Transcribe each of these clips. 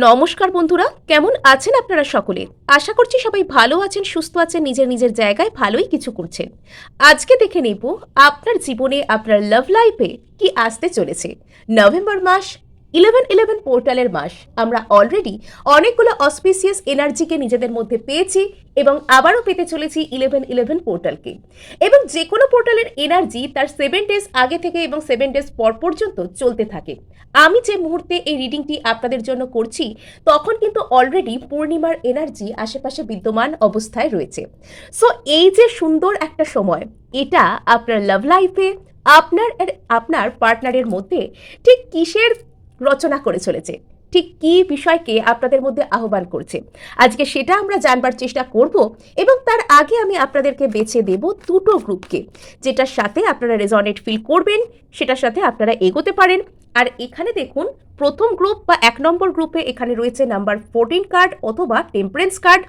নমস্কার বন্ধুরা, কেমন আছেন আপনারা সকলে? আশা করছি সবাই ভালো আছেন, সুস্থ আছেন, নিজের নিজের জায়গায় ভালোই কিছু করছেন। আজকে দেখে নেব, আপনার জীবনে, আপনার লাভ লাইফে কি আসতে চলেছে? নভেম্বর মাস ইলেভেন ইলেভেন পোর্টালের মাস। আমরা অলরেডি অনেকগুলো অসপিসিয়াস এনার্জিকে নিজেদের মধ্যে পেয়েছি এবং আবারও পেতে চলেছি ইলেভেন ইলেভেন পোর্টালকে। এবং যে কোনো পোর্টালের এনার্জি তার সেভেন ডেজ আগে থেকে এবং সেভেন ডেজ পর পর্যন্ত চলতে থাকে। আমি যে মুহূর্তে এই রিডিংটি আপনাদের জন্য করছি, তখন কিন্তু অলরেডি পূর্ণিমার এনার্জি আশেপাশে বিদ্যমান অবস্থায় রয়েছে। সো এই যে সুন্দর একটা সময়, এটা আপনার লাভ লাইফে আপনার আপনার পার্টনারের মধ্যে ঠিক কিসের রচনা করে চলেছে। ঠিক কী বিষয়কে আপনাদের মধ্যে আহ্বান করছে। আজকে সেটা আমরা জানবার চেষ্টা করব এবং তার আগে আমি আপনাদেরকে বেছে দেব দুটো গ্রুপকে, যেটার সাথে আপনারা রেজনেট ফিল করবেন, সেটার সাথে আপনারা এগোতে পারেন। আর এখানে দেখুন, প্রথম গ্রুপ বা এক নম্বর গ্রুপে এখানে রয়েছে নাম্বার ফোরটিন কার্ড অথবা টেম্পারেন্স কার্ড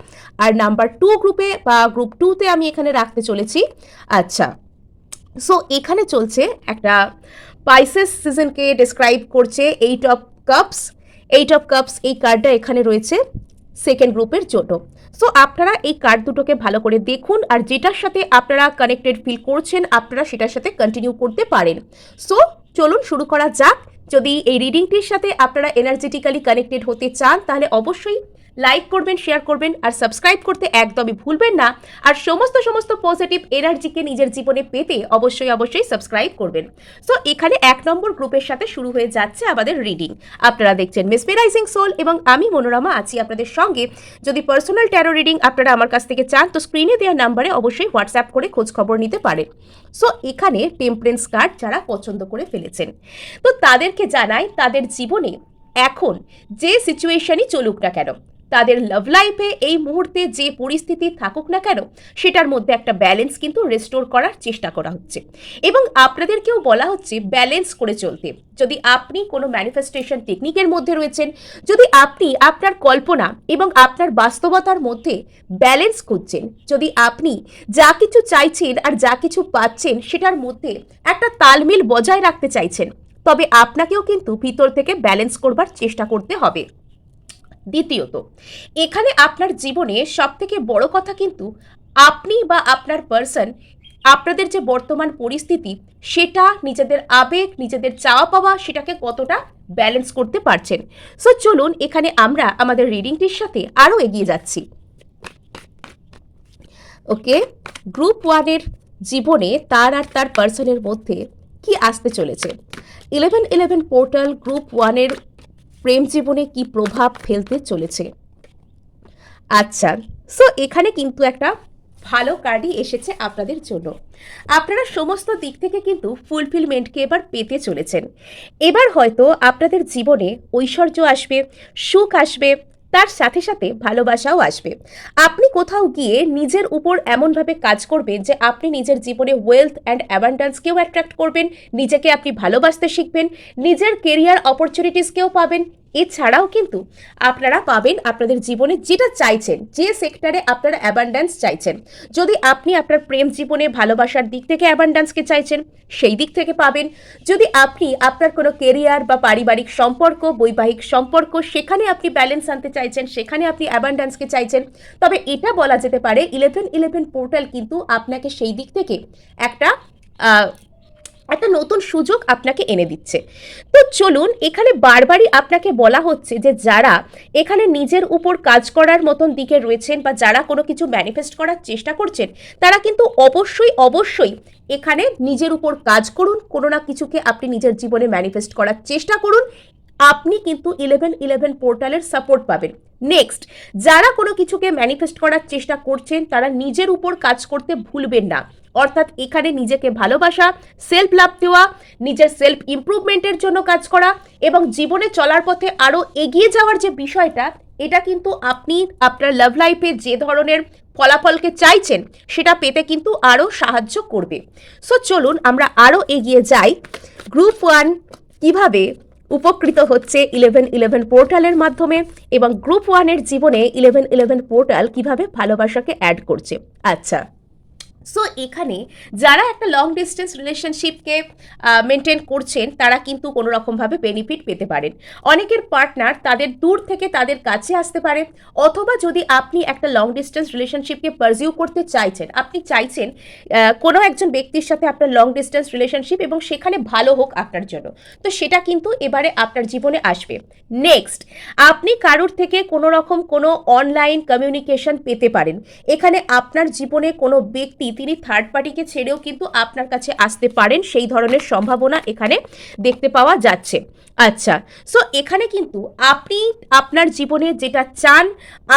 আর নাম্বার টু গ্রুপে বা গ্রুপ টুতে আমি এখানে রাখতে চলেছি। আচ্ছা সো এখানে চলছে একটা পাইসেস সিজনকে ডিসক্রাইব করছে eight of cups eight of cups এই কার্ডটা এখানে রয়েছে সেকেন্ড গ্রুপের জন্য। সো আপনারা এই কার্ড দুটোকে ভালো করে দেখুন আর যেটার সাথে আপনারা কানেক্টেড ফিল করছেন, আপনারা সেটার সাথে কন্টিনিউ করতে পারেন। সো চলুন শুরু করা যাক। যদি এই রিডিংটির সাথে আপনারা এনার্জেটিক্যালি কানেক্টেড হতে চান, তাহলে অবশ্যই লাইক করবেন শেয়ার করবেন আর সাবস্ক্রাইব করতে একদমই ভুলবেন না। আর সমস্ত সমস্ত পজিটিভ এনার্জিকে নিজের জীবনে পেতে অবশ্যই অবশ্যই সাবস্ক্রাইব করবেন। সো এখানে এক নম্বর গ্রুপের সাথে শুরু হয়ে যাচ্ছে আমাদের রিডিং আপনারা দেখছেন মেসমেরাইজিং সোল এবং আমি মনোরমা আছি আপনাদের সঙ্গে। যদি পার্সোনাল ট্যারো রিডিং আপনারা আমার কাছ থেকে চান, তো স্ক্রিনে দেওয়া নাম্বারে অবশ্যই হোয়াটসঅ্যাপ করে খোঁজ খবর নিতে পারেন। সো এখানে টেম্পারেন্স কার্ড যারা পছন্দ করে ফেলেছেন। তো তাদেরকে জানাই, তাদের জীবনে এখন যে সিচুয়েশনই চলুক না কেন তাদের লাভ লাইফে এই মুহূর্তে যে পরিস্থিতি থাকুক না কেন, সেটার মধ্যে একটা ব্যালেন্স কিন্তু রেস্টোর করার চেষ্টা করা হচ্ছে। এবং আপনাদেরকেও বলা হচ্ছে ব্যালেন্স করে চলতে। যদি আপনি কোনো ম্যানিফেস্টেশন টেকনিকের মধ্যে রয়েছেন, যদি আপনি আপনার কল্পনা এবং আপনার বাস্তবতার মধ্যে ব্যালেন্স খুঁজছেন, যদি আপনি যা কিছু চাইছেন আর যা কিছু পাচ্ছেন, সেটার মধ্যে একটা তালমিল বজায় রাখতে চাইছেন, তবে আপনাকেও কিন্তু ভিতর থেকে ব্যালেন্স করবার চেষ্টা করতে হবে। দ্বিতীয়ত, এখানে আপনার জীবনে সব থেকে বড় কথা কিন্তু আপনি বা আপনার পার্সন আপনাদের যে বর্তমান পরিস্থিতি, সেটা নিজেদের আবেগ, নিজেদের চাওয়া পাওয়া, সেটাকে কতটা ব্যালেন্স করতে পারছেন। সো চলুন এখানে আমরা আমাদের রিডিংটির সাথে আরও এগিয়ে যাচ্ছি। ওকে গ্রুপ ওয়ানের জীবনে তার আর তার পার্সনের মধ্যে কি আসতে চলেছে? ইলেভেন ইলেভেন পোর্টাল গ্রুপ ওয়ানের প্রেম জীবনে কি প্রভাব ফেলতে চলেছে? আচ্ছা সো এখানে কিন্তু একটা ভালো কার্ডই এসেছে আপনাদের জন্য। আপনারা সমস্ত দিক থেকে কিন্তু ফুলফিলমেন্টকে এবার পেতে চলেছেন। এবার হয়তো আপনাদের জীবনে ঐশ্বর্য আসবে, সুখ আসবে তার সাথে সাথে ভালোবাসাও আসবে। আপনি কোথাও গিয়ে নিজের উপর এমনভাবে কাজ করবেন যে আপনি নিজের জীবনে ওয়েলথ অ্যান্ড অ্যাবান্ডান্সকেও অ্যাট্রাক্ট করবেন, নিজেকে আপনি ভালোবাসতে শিখবেন, নিজের কেরিয়ার অপরচুনিটিসকেও পাবেন এছাড়াও কিন্তু আপনারা পাবেন আপনাদের জীবনে যেটা চাইছেন, যে সেক্টরে আপনারা অ্যাবান্ডান্স চাইছেন। যদি আপনি আপনার প্রেম জীবনে ভালোবাসার দিক থেকে অ্যাবান্ডান্সকে চাইছেন, সেই দিক থেকে পাবেন। যদি আপনি আপনার কোনো কেরিয়ার বা পারিবারিক সম্পর্ক, বৈবাহিক সম্পর্ক, সেখানে আপনি ব্যালেন্স আনতে চাইছেন, সেখানে আপনি অ্যাবান্ডান্সকে চাইছেন, তবে এটা বলা যেতে পারে ইলেভেন ইলেভেন পোর্টাল কিন্তু আপনাকে সেই দিক থেকে একটা একটা নতুন সুযোগ আপনাকে এনে দিচ্ছে। তো চলুন, এখানে বারবারই আপনাকে বলা হচ্ছে যে যারা এখানে নিজের উপর কাজ করার মতন দিকে রয়েছেন বা যারা কোনো কিছু ম্যানিফেস্ট করার চেষ্টা করছেন, তারা কিন্তু অবশ্যই অবশ্যই এখানে নিজের উপর কাজ করুন, কোনো না কিছুকে আপনি নিজের জীবনে ম্যানিফেস্ট করার চেষ্টা করুন। আপনি কিন্তু ইলেভেন ইলেভেন পোর্টালের সাপোর্ট পাবেন। নেক্সট যারা কোনো কিছুকে ম্যানিফেস্ট করার চেষ্টা করছেন, তারা নিজের উপর কাজ করতে ভুলবেন না। অর্থাৎ এখানে নিজেকে ভালোবাসা সেলফ লাভ দেওয়া, নিজের সেলফ ইমপ্রুভমেন্টের জন্য কাজ করা এবং জীবনে চলার পথে আরও এগিয়ে যাওয়ার যে বিষয়টা, এটা কিন্তু আপনি আপনার লাভ লাইফে যে ধরনের ফলাফলকে চাইছেন, সেটা পেতে কিন্তু আরও সাহায্য করবে। সো চলুন আমরা আরও এগিয়ে যাই। গ্রুপ ওয়ান কীভাবে উপকৃত হচ্ছে ইলেভেন ইলেভেন পোর্টালের মাধ্যমে এবং গ্রুপ ওয়ানের জীবনে ইলেভেন ইলেভেন পোর্টাল কীভাবে ভালোবাসাকে অ্যাড করছে? আচ্ছা। সো এখানে যারা একটা লং ডিস্টেন্স রিলেশনশিপকে মেনটেন করছেন, তারা কিন্তু কোনো রকমভাবে বেনিফিট পেতে পারেন। অনেকের পার্টনার তাদের দূর থেকে তাদের কাছে আসতে পারে, অথবা যদি আপনি একটা লং ডিস্টেন্স রিলেশনশিপকে পারজিউ করতে চাইছেন, আপনি চাইছেন কোনো একজন ব্যক্তির সাথে আপনার লং ডিস্টেন্স রিলেশনশিপ এবং সেখানে ভালো হোক আপনার জন্য। তো সেটা কিন্তু এবারে আপনার জীবনে আসবে। নেক্সট আপনি কারোর থেকে কোনো রকম কোনো অনলাইন কমিউনিকেশন পেতে পারেন। এখানে আপনার জীবনে কোনো ব্যক্তি তিনি থার্ড পার্টিকে ছেড়েও কিন্তু আপনার কাছে আসতে পারেন, সেই ধরনের সম্ভাবনা এখানে দেখতে পাওয়া যাচ্ছে। আচ্ছা সো এখানে কিন্তু আপনি আপনার জীবনে যেটা চান,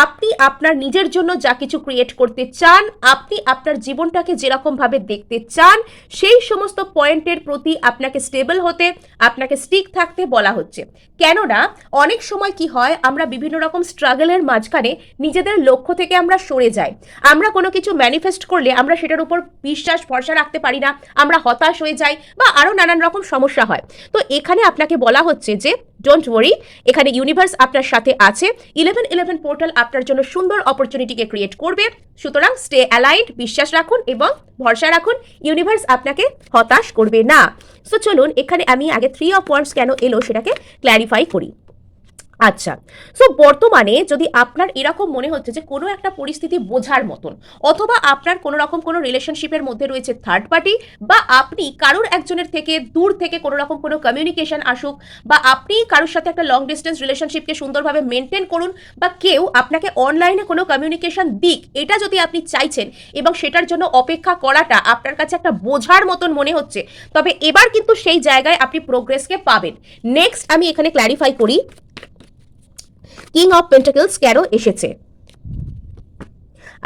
আপনি আপনার নিজের জন্য যা কিছু ক্রিয়েট করতে চান, আপনি আপনার জীবনটাকে যেরকমভাবে দেখতে চান, সেই সমস্ত পয়েন্টের প্রতি আপনাকে স্টেবল হতে, আপনাকে স্টিক থাকতে বলা হচ্ছে। কেননা, অনেক সময় কি হয়, আমরা বিভিন্ন রকম স্ট্রাগলের মাঝখানে নিজেদের লক্ষ্য থেকে আমরা সরে যাই। আমরা কোনো কিছু ম্যানিফেস্ট করলে আমরা সেটার উপর বিশ্বাস, ভরসা রাখতে পারি না, আমরা হতাশ হয়ে যাই বা আরও নানান রকম সমস্যা হয়। তো এখানে আপনাকে বলা হচ্ছে যে ডোন্ট ওয়ারি এখানে ইউনিভার্স আপনার সাথে আছে ইলেভেন ইলেভেন পোর্টাল আপনার জন্য সুন্দর অপরচুনিটিকে ক্রিয়েট করবে। সুতরাং স্টে অ্যালাইন্ড বিশ্বাস রাখুন এবং ভরসা রাখুন ইউনিভার্স আপনাকে হতাশ করবে না। সো চলুন, এখানে আমি আগে থ্রি অফ ওয়ার্ডস কেন এলো সেটাকে ক্ল্যারিফাই করি। আচ্ছা সো বর্তমানে যদি আপনার এরকম মনে হচ্ছে যে কোনো একটা পরিস্থিতি বোঝার মতন, অথবা আপনার কোনো রকম কোনো রিলেশনশিপের মধ্যে রয়েছে থার্ড পার্টি বা আপনি কারোর একজনের থেকে দূর থেকে কোনো রকম কোনো কমিউনিকেশন আসুক, বা আপনি কারোর সাথে একটা লং ডিস্টেন্স রিলেশনশিপকে সুন্দরভাবে মেনটেন করুন, বা কেউ আপনাকে অনলাইনে কোনো কমিউনিকেশন দিক, এটা যদি আপনি চাইছেন এবং সেটার জন্য অপেক্ষা করাটা আপনার কাছে একটা বোঝার মতন মনে হচ্ছে, তবে এবার কিন্তু সেই জায়গায় আপনি প্রোগ্রেসকে পাবেন। নেক্সট আমি এখানে ক্ল্যারিফাই করি। কিং অফ পেন্টাকেলস কেন এসেছে?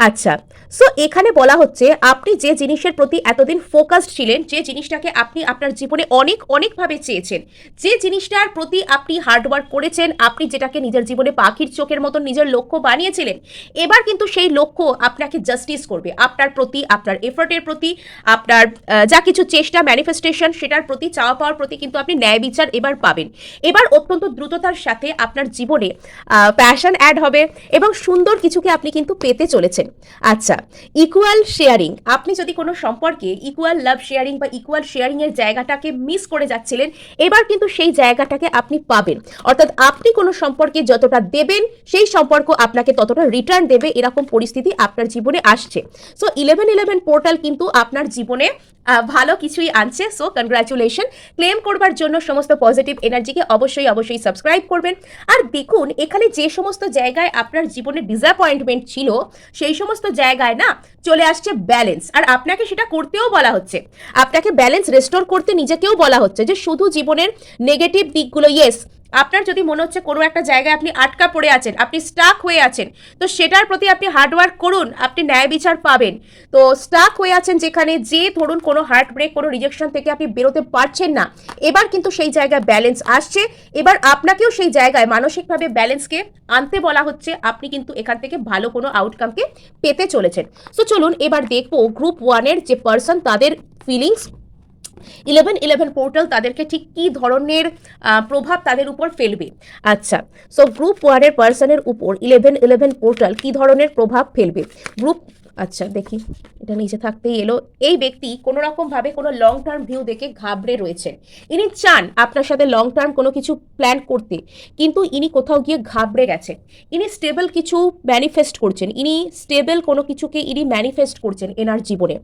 আচ্ছা সো এখানে বলা হচ্ছে আপনি যে জিনিসের প্রতি এতদিন ফোকাসড ছিলেন, যে জিনিসটাকে আপনি আপনার জীবনে অনেক অনেকভাবে চেয়েছেন, যে জিনিসটার প্রতি আপনি হার্ডওয়ার্ক করেছেন, আপনি যেটাকে নিজের জীবনে পাখির চোখের মতো নিজের লক্ষ্য বানিয়েছিলেন, এবার কিন্তু সেই লক্ষ্য আপনাকে জাস্টিস করবে, আপনার প্রতি, আপনার এফর্টের প্রতি, আপনার যা কিছু চেষ্টা ম্যানিফেস্টেশন সেটার প্রতি, চাওয়া পাওয়ার প্রতি কিন্তু আপনি ন্যায় বিচার এবার পাবেন। এবার অত্যন্ত দ্রুততার সাথে আপনার জীবনে প্যাশন অ্যাড হবে এবং সুন্দর কিছুকে আপনি কিন্তু পেতে চলেছেন। আচ্ছা ইকুয়াল শেয়ারিং আপনি যদি কোনো সম্পর্কে ইকুয়াল লাভ শেয়ারিং বা ইকুয়াল শেয়ারিং এর জায়গাটাকে মিস করে যাচ্ছিলেন, এবার কিন্তু সেই জায়গাটাকে আপনি পাবেন। অর্থাৎ আপনি কোনো সম্পর্কে যতটা দেবেন, সেই সম্পর্ক আপনাকে ততটা রিটার্ন দেবে, এরকম পরিস্থিতি আপনার জীবনে আসছে। সো ইলেভেন ইলেভেন পোর্টাল কিন্তু আপনার জীবনে ভালো কিছুই আনছে। সো কনগ্রাচুলেশন ক্লেম করবার জন্য সমস্ত পজিটিভ এনার্জিকে অবশ্যই অবশ্যই সাবস্ক্রাইব করবেন। আর দেখুন, এখানে যে সমস্ত জায়গায় আপনার জীবনে ডিসঅ্যাপয়েন্টমেন্ট ছিল, সেই সমস্ত জায়গায় না চলে আসছে ব্যালেন্স আর আপনাকে সেটা করতেও বলা হচ্ছে। আপনাকে ব্যালেন্স রেস্টোর করতে নিজেকেও বলা হচ্ছে যে শুধু জীবনের নেগেটিভ দিকগুলো ইয়েস আপনার যদি মনে হচ্ছে কোনো একটা জায়গায় আপনি আটকা পড়ে আছেন, আপনি স্টাক হয়ে আছেন, তো সেটার প্রতি আপনি হার্ডওয়ার্ক করুন, আপনি ন্যায় বিচার পাবেন। তো স্টাক হয়ে আছেন যেখানে যে ধরুন কোনো হার্ট ব্রেক কোনো রিজেকশন থেকে আপনি বেরোতে পারছেন না, এবার কিন্তু সেই জায়গায় ব্যালেন্স আসছে। এবার আপনাকেও সেই জায়গায় মানসিকভাবে ব্যালেন্সকে আনতে বলা হচ্ছে, আপনি কিন্তু এখান থেকে ভালো কোনো আউটকামকে পেতে চলেছেন। সো চলুন এবার দেখব গ্রুপ ওয়ানের যে পার্সন তাদের ফিলিংস ইলেভেন ইলেভেন পোর্টাল তাদেরকে ঠিক কী ধরনের প্রভাব তাদের উপর ফেলবে? আচ্ছা সো গ্রুপ ওয়ানের পার্সনের উপর ইলেভেন ইলেভেন পোর্টাল কী ধরনের প্রভাব ফেলবে? গ্রুপ আচ্ছা দেখি। এটা নিচে থাকতেই এলো। এই ব্যক্তি কোনো রকমভাবে কোনো লং টার্ম ভিউ দেখে ঘাবড়ে রয়েছেন ইনি চান আপনার সাথে লং টার্ম কোনো কিছু প্ল্যান করতে, কিন্তু ইনি কোথাও গিয়ে ঘাবড়ে গেছেন ইনি স্টেবল কিছু ম্যানিফেস্ট করছেন। ইনি স্টেবল কোনো কিছুকে ইনি ম্যানিফেস্ট করছেন এনার জীবনে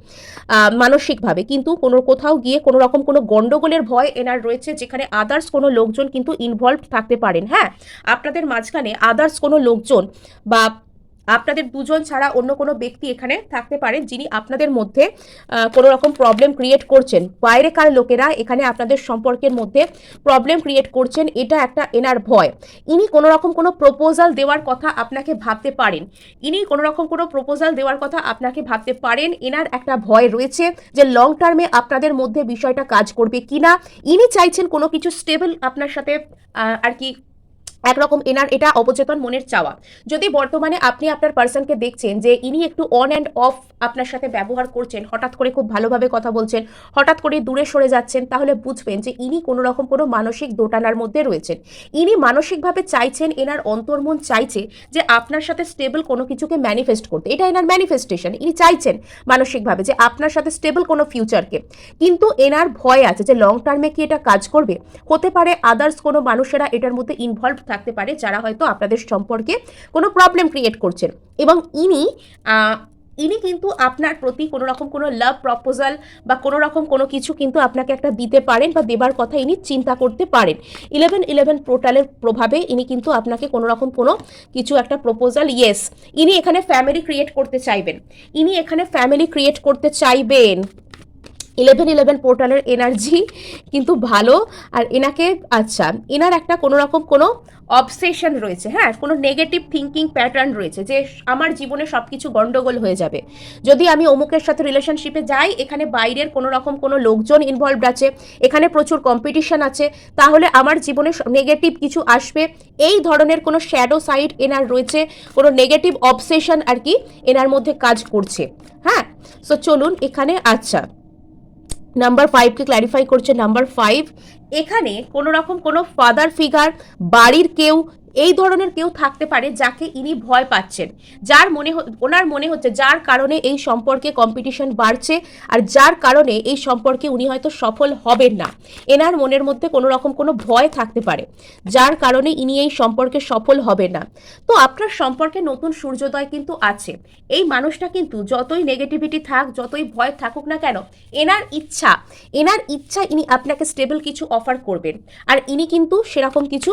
মানসিকভাবে। কিন্তু কোনো কোথাও গিয়ে কোনো রকম কোনো গন্ডগোলের ভয় এনার রয়েছে, যেখানে আদার্স কোনো লোকজন কিন্তু ইনভলভ থাকতে পারেন। হ্যাঁ আপনাদের মাঝখানে আদার্স কোনো লোকজন বা আপনাদের দুজন ছাড়া অন্য কোনো ব্যক্তি এখানে থাকতে পারেন যিনি আপনাদের মধ্যে কোনো রকম প্রবলেম ক্রিয়েট করছেন। বাইরেকার লোকেরা এখানে আপনাদের সম্পর্কের মধ্যে প্রবলেম ক্রিয়েট করছেন, এটা একটা এনার ভয়। ইনি কোনো রকম কোনো প্রপোজাল দেওয়ার কথা আপনাকে ভাবতে পারেন। ইনি কোনো রকম কোনো প্রপোজাল দেওয়ার কথা আপনাকে ভাবতে পারেন, এনার একটা ভয় রয়েছে যে লং টার্মে আপনাদের মধ্যে বিষয়টা কাজ করবে কিনা। ইনি চাইছেন কোনো কিছু স্টেবল আপনার সাথে আর কি একরকম এনার এটা অবচেতন মনের চাওয়া। যদি বর্তমানে আপনি আপনার পার্সনকে দেখছেন যে ইনি একটু অন অ্যান্ড অফ আপনার সাথে ব্যবহার করছেন, হঠাৎ করে খুব ভালোভাবে কথা বলছেন, হঠাৎ করে দূরে সরে যাচ্ছেন, তাহলে বুঝবেন যে ইনি কোনো রকম কোনো মানসিক দোটানার মধ্যে রয়েছেন। ইনি মানসিকভাবে চাইছেন, এনার অন্তর্মন চাইছে যে আপনার সাথে স্টেবল কোনো কিছুকে ম্যানিফেস্ট করতে। এটা এনার ম্যানিফেস্টেশন ইনি চাইছেন মানসিকভাবে যে আপনার সাথে স্টেবল কোনো ফিউচারকে কিন্তু এনার ভয় আছে যে লং টার্মে কি এটা কাজ করবে? হতে পারে আদার্স কোনো মানুষেরা এটার মধ্যে ইনভলভ থাকতে পারে যারা হয়তো আপনাদের সম্পর্কে কোনো প্রবলেম ক্রিয়েট করছেন। এবং ইনি ইনি কিন্তু আপনার প্রতি কোনো রকম কোনো লাভ প্রপোজাল বা কোনো রকম কোনো কিছু কিন্তু আপনাকে একটা দিতে পারেন বা দেবার কথা ইনি চিন্তা করতে পারেন। ইলেভেন ইলেভেন পোর্টালের প্রভাবে ইনি কিন্তু আপনাকে কোনো রকম কোনো কিছু একটা প্রপোজাল ইয়েস ইনি এখানে ফ্যামিলি ক্রিয়েট করতে চাইবেন। ইনি এখানে ফ্যামিলি ক্রিয়েট করতে চাইবেন। ইলেভেন ইলেভেন পোর্টালের এনার্জি কিন্তু ভালো। আর এনাকে আচ্ছা এনার একটা কোনো রকম কোনো অবসেশন রয়েছে হ্যাঁ কোনো নেগেটিভ থিঙ্কিং প্যাটার্ন রয়েছে যে আমার জীবনে সব কিছু গন্ডগোল হয়ে যাবে। যদি আমি অমুকের সাথে রিলেশনশিপে যাই, এখানে বাইরের কোনো রকম কোনো লোকজন ইনভলভড আছে, এখানে প্রচুর কম্পিটিশন আছে, তাহলে আমার জীবনে নেগেটিভ কিছু আসবে। এই ধরনের কোনো শ্যাডো সাইড এনার রয়েছে, কোনো নেগেটিভ অবসেশন আর কি এনার মধ্যে কাজ করছে। হ্যাঁ সো চলুন এখানে আচ্ছা। নাম্বার ফাইভকে ক্ল্যারিফাই করছে নাম্বার ফাইভ এখানে কোনো রকম কোনো ফাদার ফিগার বাড়ির কেউ এই ধরনের কেউ থাকতে পারে যাকে ইনি ভয় পাচ্ছেন। যার মনে ওনার মনে হচ্ছে যার কারণে এই সম্পর্কে কম্পিটিশন বাড়ছে আর যার কারণে এই সম্পর্কে উনি হয়তো সফল হবেন না। এনার মনের মধ্যে কোনো রকম কোনো ভয় থাকতে পারে, যার কারণে ইনি এই সম্পর্কে সফল হবেন না। তো আপনার সম্পর্কে নতুন সূর্যোদয় কিন্তু আছে। এই মানুষটা কিন্তু যতই নেগেটিভিটি থাক, যতই ভয় থাকুক না কেন, এনার ইচ্ছা এনার ইচ্ছা ইনি আপনাকে স্টেবল কিছু অফার করবেন। আর ইনি কিন্তু সেরকম কিছু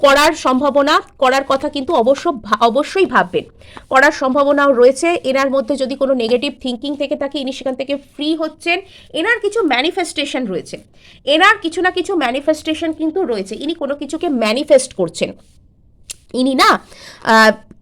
করার সম্ভাবনা, করার কথা কিন্তু অবশ্য অবশ্যই ভাববেন। করার সম্ভাবনাও রয়েছে। এনার মধ্যে যদি কোনো নেগেটিভ থিঙ্কিং থেকে থাকে, ইনি সেখান থেকে ফ্রি হচ্ছেন। এনার কিছু ম্যানিফেস্টেশন রয়েছে। এনার কিছু না কিছু ম্যানিফেস্টেশন কিন্তু রয়েছে। ইনি কোনো কিছুকে ম্যানিফেস্ট করছেন। ইনি না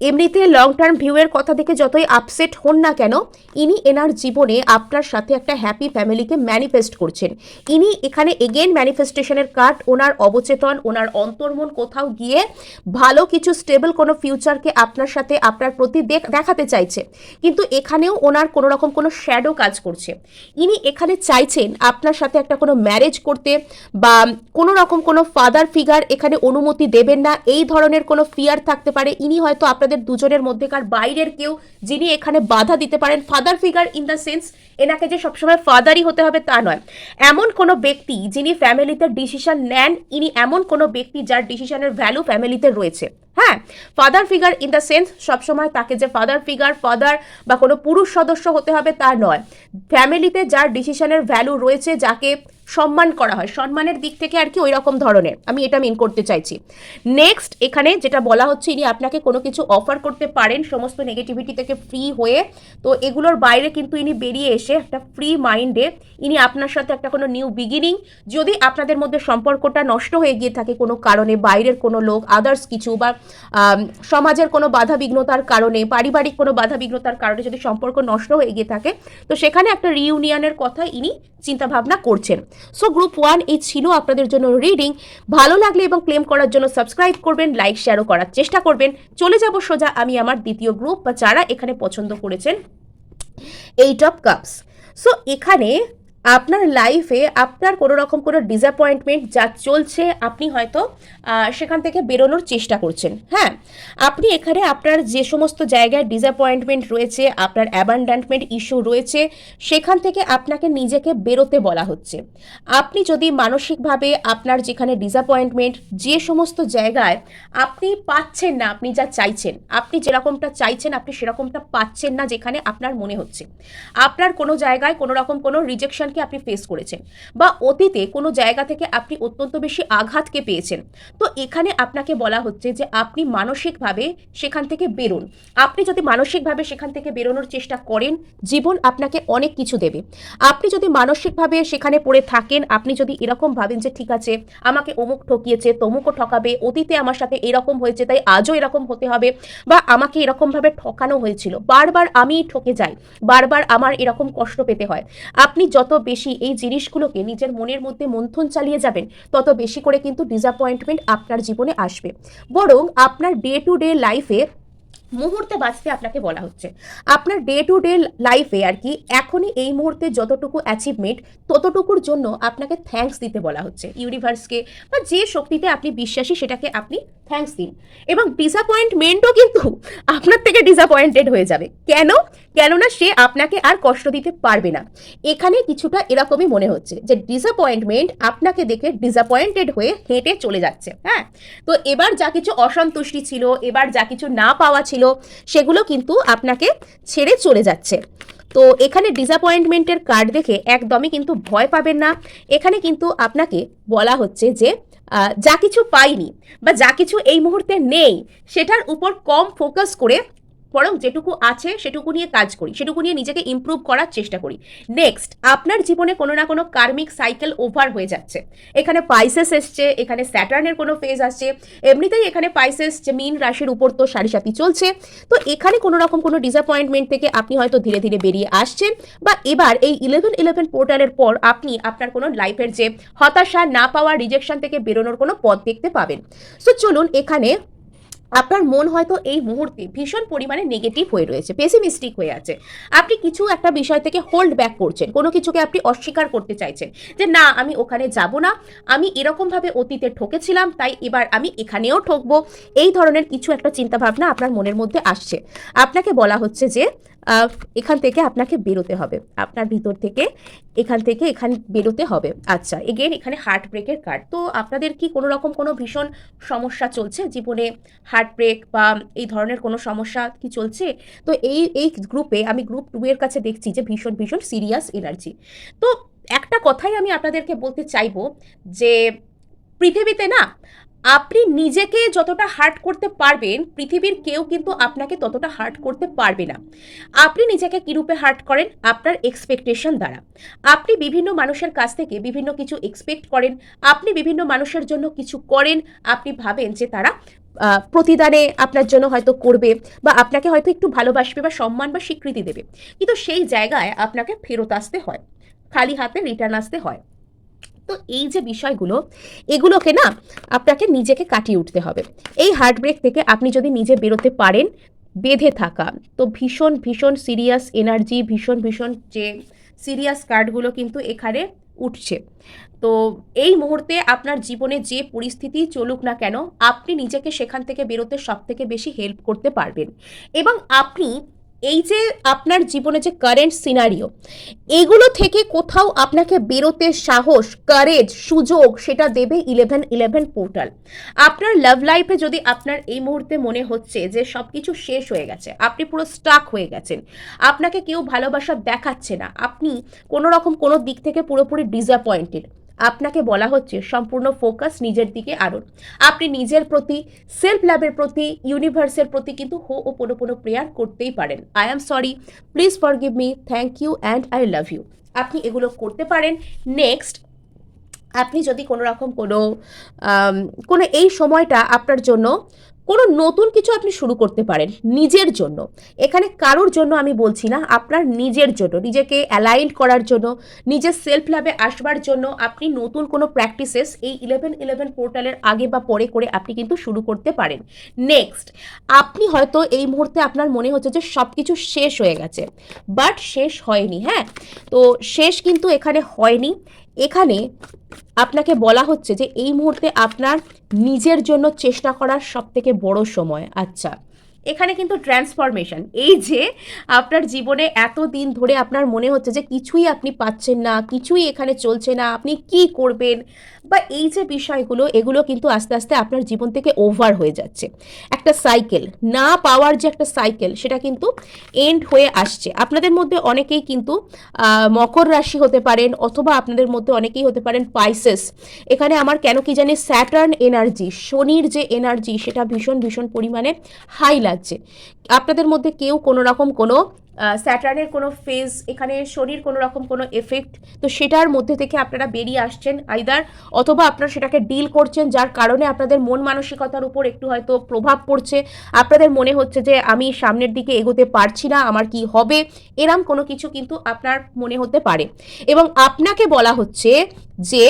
এমনিতে লং টার্ম ভিউয়ের কথা দেখে যতই আপসেট হন না কেন, ইনি এনার জীবনে আপনার সাথে একটা হ্যাপি ফ্যামিলিকে ম্যানিফেস্ট করছেন। ইনি এখানে এগেন ম্যানিফেস্টেশনের কার্ড ওনার অবচেতন, ওনার অন্তর্মন কোথাও গিয়ে ভালো কিছু স্টেবল কোনো ফিউচারকে আপনার সাথে, আপনার প্রতি দেখ- দেখাতে চাইছে। কিন্তু এখানেও ওনার কোনো রকম কোনো শ্যাডো কাজ করছে। ইনি এখানে চাইছেন আপনার সাথে একটা কোনো ম্যারেজ করতে বা কোনো রকম কোনো ফাদার ফিগার এখানে অনুমতি দেবেন না। এই ধরনের কোনো ফিয়ার থাকতে পারে। ইনি হয়তো আপনাদের দুজনের মধ্যেকার বাইরের কেউ যিনি এখানে বাধা দিতে পারেন। Father figure in the sense এনাকে যে সবসময় ফাদারই হতে হবে তা নয়। এমন কোনো ব্যক্তি যিনি ফ্যামিলিতে ডিসিশন নেন, ইনি এমন কোনো ব্যক্তি যার ডিসিশনের ভ্যালু ফ্যামিলিতে রয়েছে। হ্যাঁ father figure in the sense সবসময় তাকে যে ফাদার ফিগার ফাদার বা কোনো পুরুষ সদস্য হতে হবে তা নয়। ফ্যামিলিতে যার ডিসিশনের ভ্যালু রয়েছে, যাকে সম্মান করা হয়। সম্মানের দিক থেকে আর কি ওই রকম ধরনের। আমি এটা মিন করতে চাইছি। নেক্সট এখানে যেটা বলা হচ্ছে, ইনি আপনাকে কোনো কিছু অফার করতে পারেন, সমস্ত নেগেটিভিটি থেকে ফ্রি হয়ে। তো এগুলোর বাইরে কিন্তু ইনি বেরিয়ে এসে একটা ফ্রি মাইন্ডে ইনি আপনার সাথে একটা কোনো নিউ বিগিনিং যদি আপনাদের মধ্যে সম্পর্কটা নষ্ট হয়ে গিয়ে থাকে কোনো কারণে, বাইরের কোনো লোক আদার্স কিছু বা সমাজের কোনো বাধা বিঘ্নতার কারণে, পারিবারিক কোনো বাধা বিঘ্নতার কারণে যদি সম্পর্ক নষ্ট হয়ে গিয়ে থাকে, তো সেখানে একটা রিউনিয়নের কথা ইনি চিন্তা ভাবনা করছেন। সো গ্রুপ ওয়ান এই ছিল আপনাদের জন্য রিডিং ভালো লাগলে এবং ক্লেম করার জন্য সাবস্ক্রাইব করবেন লাইক শেয়ারও করার চেষ্টা করবেন। চলে যাব সোজা, আমি আমার দ্বিতীয় গ্রুপ বা যারা এখানে পছন্দ করেছেন এইট অফ কাপস সো এখানে আপনার লাইফে আপনার কোনো রকম কোনো ডিসঅ্যাপয়েন্টমেন্ট যা চলছে, আপনি হয়তো সেখান থেকে বেরোনোর চেষ্টা করছেন। হ্যাঁ আপনি এখানে আপনার যে সমস্ত জায়গায় ডিসঅ্যাপয়েন্টমেন্ট রয়েছে, আপনার অ্যাবান্ডান্টমেন্ট ইস্যু রয়েছে, সেখান থেকে আপনাকে নিজেকে বেরোতে বলা হচ্ছে। আপনি যদি মানসিকভাবে আপনার যেখানে ডিসঅ্যাপয়েন্টমেন্ট যে সমস্ত জায়গায় আপনি পাচ্ছেন না, আপনি যা চাইছেন, আপনি যেরকমটা চাইছেন, আপনি সেরকমটা পাচ্ছেন না যেখানে আপনার মনে হচ্ছে। আপনার কোনো জায়গায় কোনো রকম কোনো রিজেকশনকে আপনি ফেস করেছেন বা অতীতে কোনো জায়গা থেকে আপনি অত্যন্ত বেশি আঘাতকে পেয়েছেন। তো এখানে আপনাকে বলা হচ্ছে যে আপনি মানসিকভাবে সেখান থেকে বেরোন। আপনি যদি মানসিকভাবে সেখান থেকে বেরোনোর চেষ্টা করেন, জীবন আপনাকে অনেক কিছু দেবে। আপনি যদি মানসিকভাবে সেখানে পড়ে থাকেন, আপনি যদি এরকম ভাবেন যে, ঠিক আছে, আমাকে অমুক ঠকিয়েছে, তমুকও ঠকাবে, অতীতে আমার সাথে এরকম হয়েছে, তাই আজও এরকম হতে হবে বা আমাকে এরকমভাবে ঠকানো হয়েছিল। বারবার আমি ঠকে যাই, বারবার আমার এরকম কষ্ট পেতে হয়। আপনি যত বেশি এই জিনিসগুলোকে নিজের মনের মধ্যে মন্থন চালিয়ে যাবেন, তত বেশি করে কিন্তু ডিসঅ্যাপয়েন্টমেন্ট আপনার জীবনে আসবে। বরং আপনার ডে টু ডে লাইফে মুহূর্তে বাঁচতে আপনাকে বলা হচ্ছে। আপনার ডে টু ডে লাইফে আর কি, এখনই এই মুহূর্তে যতটুকু অ্যাচিভমেন্ট ততটুকুর জন্য আপনাকে থ্যাঙ্কস দিতে বলা হচ্ছে। ইউনিভার্সকে বা যে শক্তিতে আপনি বিশ্বাসী সেটাকে আপনি থ্যাঙ্কস দিন। এবং ডিসঅ্যাপয়েন্টমেন্টও কিন্তু আপনার থেকে ডিসঅ্যাপয়েন্টেড হয়ে যাবে। কেন? কেননা সে আপনাকে আর কষ্ট দিতে পারবে না। এখানে কিছুটা এরকমই মনে হচ্ছে যে ডিসঅ্যাপয়েন্টমেন্ট আপনাকে দেখে ডিসঅ্যাপয়েন্টেড হয়ে হেঁটে চলে যাচ্ছে। হ্যাঁ? তো এবার যা কিছু অসন্তুষ্টি ছিল, এবার যা কিছু না পাওয়া ছিল সেগুলো কিন্তু আপনাকে ছেড়ে চলে যাচ্ছে। তো এখানে ডিসঅ্যাপয়েন্টমেন্টের কার্ড দেখে একদমই কিন্তু ভয় পাবেন না। এখানে কিন্তু আপনাকে বলা হচ্ছে যে যা কিছু পাইনি বা যা কিছু এই মুহূর্তে নেই, সেটার উপর কম ফোকাস করে বরং যেটুকু আছে সেটুকু নিয়ে কাজ করি, সেটুকু নিয়ে নিজেকে ইমপ্রুভ করার চেষ্টা করি। নেক্সট আপনার জীবনে কোনো না কোনো কার্মিক সাইকেল ওভার হয়ে যাচ্ছে। এখানে পাইসেস এসছে, এখানে স্যাটার্নের কোনো ফেজ আসছে, এমনিতেই এখানে পাইসেস যে মিন রাশির উপর তো সারি সাথী চলছে। তো এখানে কোনো রকম কোনো ডিসঅ্যাপয়েন্টমেন্ট থেকে আপনি হয়তো ধীরে ধীরে বেরিয়ে আসছেন বা এবার এই ইলেভেন ইলেভেন পোর্টালের পর আপনি আপনার কোনো লাইফের যে হতাশা না পাওয়া রিজেকশন থেকে বেরোনোর কোনো পথ দেখতে পাবেন। সো চলুন এখানে আপনার মন হয়তো এই মুহূর্তে ভীষণ পরিমাণে নেগেটিভ হয়ে রয়েছে পেসিমিস্টিক হয়ে আছে। আপনি কিছু একটা বিষয় থেকে হোল্ড ব্যাক করছেন, কোনো কিছুকে আপনি অস্বীকার করতে চাইছেন যে, না, আমি ওখানে যাব না, আমি এরকমভাবে অতীতে ঠকেছিলাম, তাই এবার আমি এখানেও ঠকবো। এই ধরনের কিছু একটা চিন্তাভাবনা আপনার মনের মধ্যে আসছে। আপনাকে বলা হচ্ছে যে এখান থেকে আপনাকে বেরোতে হবে। আপনার ভিতর থেকে এখান থেকে এখান বেরোতে হবে। আচ্ছা এগেন এখানে হার্ট ব্রেকের কার্ড তো আপনাদের কি কোনো রকম কোনো ভীষণ সমস্যা চলছে? জীবনে হার্ট ব্রেক বা এই ধরনের কোনো সমস্যা কি চলছে? তো এই এই গ্রুপে আমি গ্রুপ টু এর কাছে দেখছি যে ভীষণ ভীষণ সিরিয়াস এনার্জি তো একটা কথাই আমি আপনাদেরকে বলতে চাইব যে পৃথিবীতে না আপনি নিজেকে যতটা হার্ট করতে পারবেন, পৃথিবীর কেউ কিন্তু আপনাকে ততটা হার্ট করতে পারবে না। আপনি নিজেকে কীরূপে হার্ট করেন? আপনার এক্সপেকটেশন দ্বারা। আপনি বিভিন্ন মানুষের কাছ থেকে বিভিন্ন কিছু এক্সপেক্ট করেন, আপনি বিভিন্ন মানুষের জন্য কিছু করেন, আপনি ভাবেন যে তারা প্রতিদানে আপনার জন্য হয়তো করবে বা আপনাকে হয়তো একটু ভালোবাসবে বা সম্মান বা স্বীকৃতি দেবে। কিন্তু সেই জায়গায় আপনাকে ফেরত আসতে হয়। খালি হাতে রিটার্ন আসতে হয়। তো এই যে বিষয়গুলো, এগুলোকে না আপনাকে নিজেকে কাটিয়ে উঠতে হবে। এই হার্টব্রেক থেকে আপনি যদি নিজে বেরোতে পারেন, বেঁধে থাকা, তো ভীষণ ভীষণ সিরিয়াস এনার্জি ভীষণ ভীষণ যে সিরিয়াস কার্ডগুলো কিন্তু এখানে উঠছে। তো এই মুহূর্তে আপনার জীবনে যে পরিস্থিতি চলুক না কেন, আপনি নিজেকে সেখান থেকে বেরোতে সব থেকে বেশি হেল্প করতে পারবেন। এবং আপনি এই যে আপনার জীবনে যে কারেন্ট সিনারিও এগুলো থেকে কোথাও আপনাকে বেরোতে সাহস কারেজ সুযোগ সেটা দেবে ইলেভেন ইলেভেন পোর্টাল আপনার লাভ লাইফে যদি আপনার এই মুহূর্তে মনে হচ্ছে যে সব কিছু শেষ হয়ে গেছে, আপনি পুরো স্টাক হয়ে গেছেন, আপনাকে কেউ ভালোবাসা দেখাচ্ছে না, আপনি কোনো রকম কোনো দিক থেকে পুরোপুরি ডিসঅ্যাপয়েন্টেড আপনাকে বলা হচ্ছে সম্পূর্ণ ফোকাস নিজের দিকে আরও আপনি নিজের প্রতি সেলফ লাভের প্রতি ইউনিভার্সের প্রতি কিন্তু হো ও কোনো কোনো প্রেয়ার করতেই পারেন। I am sorry please forgive me thank you and I love you আপনি এগুলো করতে পারেন। নেক্সট আপনি যদি কোনো রকম কোনো কোনো এই সময়টা আপনার জন্য কোনো নতুন কিছু আপনি শুরু করতে পারেন নিজের জন্য। এখানে কারোর জন্য আমি বলছি না, আপনার নিজের জন্য, নিজেকে অ্যালাইন করার জন্য, নিজের সেলফ লাভে আসবার জন্য আপনি নতুন কোনো প্র্যাকটিসেস এই ইলেভেন ইলেভেন পোর্টালের আগে বা পরে করে আপনি কিন্তু শুরু করতে পারেন। নেক্সট আপনি হয়তো এই মুহূর্তে আপনার মনে হচ্ছে যে সব কিছু শেষ হয়ে গেছে বাট শেষ হয়নি হ্যাঁ? তো শেষ কিন্তু এখানে হয়নি। এখানে আপনাকে বলা হচ্ছে যে এই মুহূর্তে আপনার নিজের জন্য চেষ্টা করার সবথেকে বড় সময়। আচ্ছা। এখানে কিন্তু ট্রান্সফরমেশন এই যে আপনার জীবনে এত দিন ধরে আপনার মনে হচ্ছে যে কিছুই আপনি পাচ্ছেন না, কিছুই এখানে চলছে না, আপনি কি করবেন? বা এই যে বিষয়গুলো, এগুলো কিন্তু আস্তে আস্তে আপনার জীবন থেকে ওভার হয়ে যাচ্ছে। একটা সাইকেল না পাওয়ার যে একটা সাইকেল সেটা কিন্তু এন্ড হয়ে আসছে। আপনাদের মধ্যে অনেকেই কিন্তু মকর রাশি হতে পারেন অথবা আপনাদের মধ্যে অনেকেই হতে পারেন পাইসেস এখানে আমার কেন কি জানি স্যাটার্ন এনার্জি শনির যে এনার্জি সেটা ভীষণ ভীষণ পরিমাণে হাই লাগছে। যাচ্ছে। আপনাদের মধ্যে কেউ কোনো রকম কোনো স্যাটার্নের কোনো ফেজ এখানে শরীর কোনো রকম কোনো এফেক্ট তো সেটার মধ্যে থেকে আপনারা বেরিয়ে আসছেন আইদার অথবা আপনারা সেটাকে ডিল করছেন যার কারণে আপনাদের মন মানসিকতার উপর একটু হয়তো প্রভাব পড়ছে। আপনাদের মনে হচ্ছে যে আমি সামনের দিকে এগোতে পারছি না, আমার কি হবে? এরম কোনো কিছু কিন্তু আপনার মনে হতে পারে। এবং আপনাকে বলা হচ্ছে যে,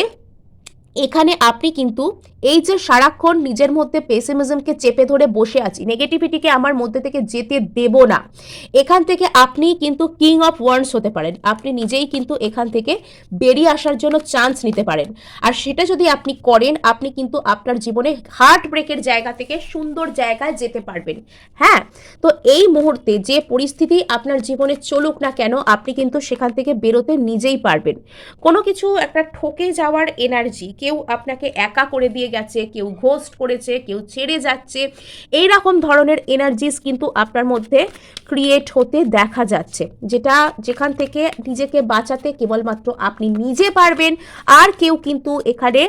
এখানে আপনি কিন্তু এই যে সারাক্ষণ নিজের মধ্যে পেসিমিজমকে চেপে ধরে বসে আছি নেগেটিভিটিকে আমার মধ্যে থেকে যেতে দেব না। এখান থেকে আপনি কিন্তু কিং অফ ওয়ার্ডস হতে পারেন। আপনি নিজেই কিন্তু এখান থেকে বেরিয়ে আসার জন্য চান্স নিতে পারেন। আর সেটা যদি আপনি করেন, আপনি কিন্তু আপনার জীবনে হার্ট ব্রেকের জায়গা থেকে সুন্দর জায়গায় যেতে পারবেন। হ্যাঁ তো এই মুহূর্তে যে পরিস্থিতি আপনার জীবনে চলুক না কেন, আপনি কিন্তু সেখান থেকে বেরোতে নিজেই পারবেন। কোনো কিছু একটা ঠকে যাওয়ার এনার্জি কেউ আপনাকে একা করে দিয়ে গেছে, কেউ ঘোস্ট করেছে, কেউ ছেড়ে যাচ্ছে। এই রকম ধরনের এনার্জিস কিন্তু আপনার মধ্যে ক্রিয়েট হতে দেখা যাচ্ছে। যেটা যেখান থেকে নিজেকে বাঁচাতে কেবলমাত্র আপনি নিজে পারবেন, আর কেউ কিন্তু এখানে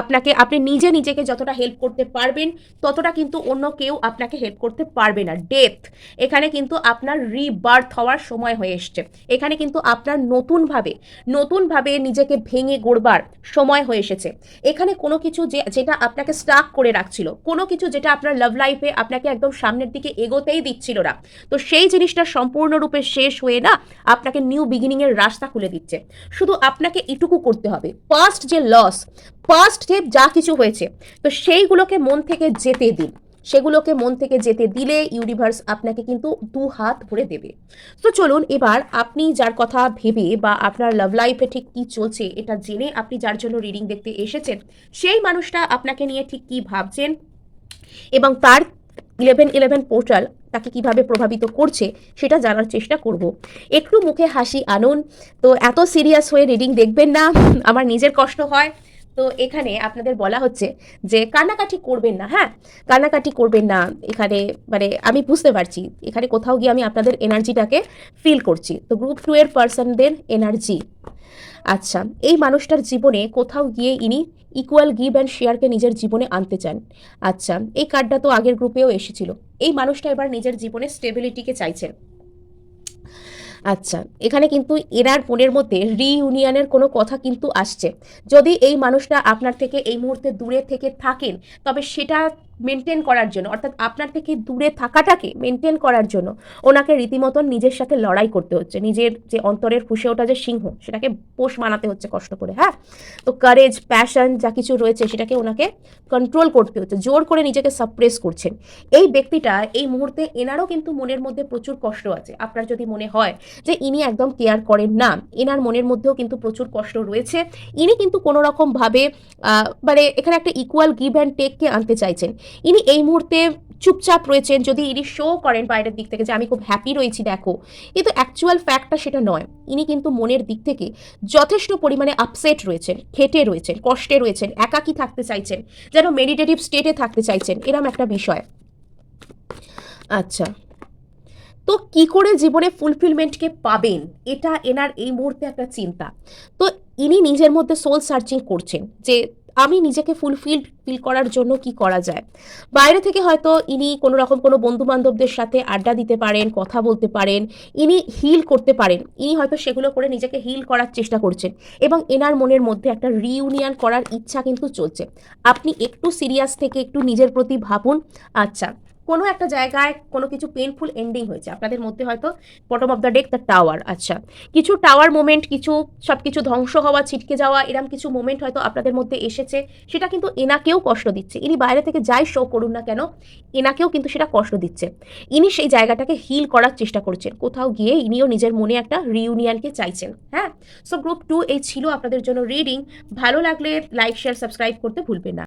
আপনাকে, আপনি নিজে নিজেকে যতটা হেল্প করতে পারবেন, ততটা কিন্তু অন্য কেউ আপনাকে হেল্প করতে পারবে না। ডেথ এখানে কিন্তু আপনার রিবার্থ হওয়ার সময় হয়ে এসছে। এখানে কিন্তু আপনার নতুনভাবে নতুনভাবে নিজেকে ভেঙে গড়বার সময় হয়ে এসেছে। এখানে কোনো কিছু যে, যেটা আপনাকে স্টাক করে রাখছিল, কোনো কিছু যেটা আপনার লাভ লাইফে আপনাকে একদম সামনের দিকে এগোতেই দিচ্ছিল না। তো সেই জিনিসটা সম্পূর্ণরূপে শেষ হয়ে না আপনাকে নিউ বিগিনিংয়ের রাস্তা খুলে দিচ্ছে। শুধু আপনাকে এটুকু করতে হবে। পাস্ট যে লস পাস্ট যে যা কিছু হয়েছে, তো সেইগুলোকে মন থেকে যেতে দিন। সেগুলোকে মন থেকে যেতে দিলে ইউনিভার্স আপনাকে কিন্তু দু হাত ভরে দেবে। তো চলুন এবার আপনি যার কথা ভেবে বা আপনার লাভ লাইফে ঠিক কী চলছে এটা জেনে আপনি যার জন্য রিডিং দেখতে এসেছেন, সেই মানুষটা আপনাকে নিয়ে ঠিক কী ভাবছেন এবং তার ইলেভেন ইলেভেন পোর্টাল তাকে কীভাবে প্রভাবিত করছে সেটা জানার চেষ্টা করব। একটু মুখে হাসি আনুন। তো এত সিরিয়াস হয়ে রিডিং দেখবেন না, আমার নিজের কষ্ট হয়। তো এখানে আপনাদের বলা হচ্ছে যে কান্নাকাটি করবেন না হ্যাঁ? কান্নাকাটি করবেন না। এখানে মানে আমি বুঝতে পারছি, এখানে কোথাও গিয়ে আমি আপনাদের এনার্জিটাকে ফিল করছি। তো গ্রুপ টু এর পার্সনদের এনার্জি। আচ্ছা এই মানুষটার জীবনে কোথাও গিয়ে ইনি ইকুয়াল গিভ অ্যান্ড শেয়ারকে নিজের জীবনে আনতে চান। আচ্ছা এই কার্ডটা তো আগের গ্রুপেও এসেছিল। এই মানুষটা এবার নিজের জীবনে স্টেবিলিটিকে চাইছেন। আচ্ছা এখানে কিন্তু এনার মনের মধ্যে রিইউনিয়নের কোনো কথা কিন্তু আসছে। যদি এই মানুষটা আপনার থেকে এই মুহূর্তে দূরে থেকে থাকেন, তবে সেটা মেনটেন করার জন্য, অর্থাৎ আপনার থেকে দূরে থাকাটাকে মেনটেন করার জন্য ওনাকে রীতিমতন নিজের সাথে লড়াই করতে হচ্ছে। নিজের যে অন্তরের ফুসে ওঠা যে সিংহ, সেটাকে পোষ মানাতে হচ্ছে কষ্ট করে হ্যাঁ? তো কারেজ প্যাশন যা কিছু রয়েছে সেটাকে ওনাকে কন্ট্রোল করতে হচ্ছে, জোর করে নিজেকে সাপ্রেস করছেন এই ব্যক্তিটা এই মুহূর্তে এনারও কিন্তু মনের মধ্যে প্রচুর কষ্ট আছে। আপনার যদি মনে হয় যে ইনি একদম কেয়ার করেন না, এনার মনের মধ্যেও কিন্তু প্রচুর কষ্ট রয়েছে। ইনি কিন্তু কোনো রকমভাবে মানে এখানে একটা ইকুয়াল গিভ অ্যান্ড টেককে আনতে চাইছেন। ইনি এই মুহূর্তে চুপচাপ রয়েছেন, যদি ইনি শো করেন বাইরের দিক থেকে যে আমি খুব হ্যাপি রয়েছি, দেখো। কিন্তু অ্যাকচুয়াল ফ্যাক্টটা সেটা নয়। ইনি কিন্তু মনের দিক থেকে যথেষ্ট পরিমাণে আপসেট রয়েছেন, খেটে রয়েছেন, কষ্টে রয়েছেন, একাকী থাকতে চাইছেন, যেন মেডিটেটিভ স্টেটে থাকতে চাইছেন, এরম একটা বিষয়। আচ্ছা। তো কি করে জীবনে ফুলফিলমেন্টকে পাবেন? এটা এনার এই মুহূর্তে একটা চিন্তা। তো ইনি নিজের মধ্যে সোল সার্চিং করছেন যে আমি নিজেকে ফুলফিল ফিল করার জন্য কি করা যায়? বাইরে থেকে হয়তো ইনি কোনো রকম কোনো বন্ধু বান্ধবদের সাথে আড্ডা দিতে পারেন, কথা বলতে পারেন, ইনি হিল করতে পারেন, ইনি হয়তো সেগুলো করে নিজেকে হিল করার চেষ্টা করছেন এবং এনার মনের মধ্যে একটা রিউনিয়ন করার ইচ্ছা কিন্তু চলছে। আপনি একটু সিরিয়াস থেকে একটু নিজের প্রতি ভাবুন আচ্ছা কোনো একটা জায়গায় কোনো কিছু পেনফুল এন্ডিং হয়েছে। আপনাদের মধ্যে হয়তো bottom of the deck the tower আচ্ছা। কিছু টাওয়ার মোমেন্ট কিছু সব কিছু ধ্বংস হওয়া, ছিটকে যাওয়া, এরম কিছু মোমেন্ট হয়তো আপনাদের মধ্যে এসেছে। সেটা কিন্তু এনাকেও কষ্ট দিচ্ছে। ইনি বাইরে থেকে যাই শো করুন না কেন, এনাকেও কিন্তু সেটা কষ্ট দিচ্ছে। ইনি সেই জায়গাটাকে হিল করার চেষ্টা করছেন। কোথাও গিয়ে ইনিও নিজের মনে একটা রিউনিয়নকে চাইছেন। হ্যাঁ? সো গ্রুপ টু এই ছিল আপনাদের জন্য রিডিং ভালো লাগলে লাইক শেয়ার সাবস্ক্রাইব করতে ভুলবেন না।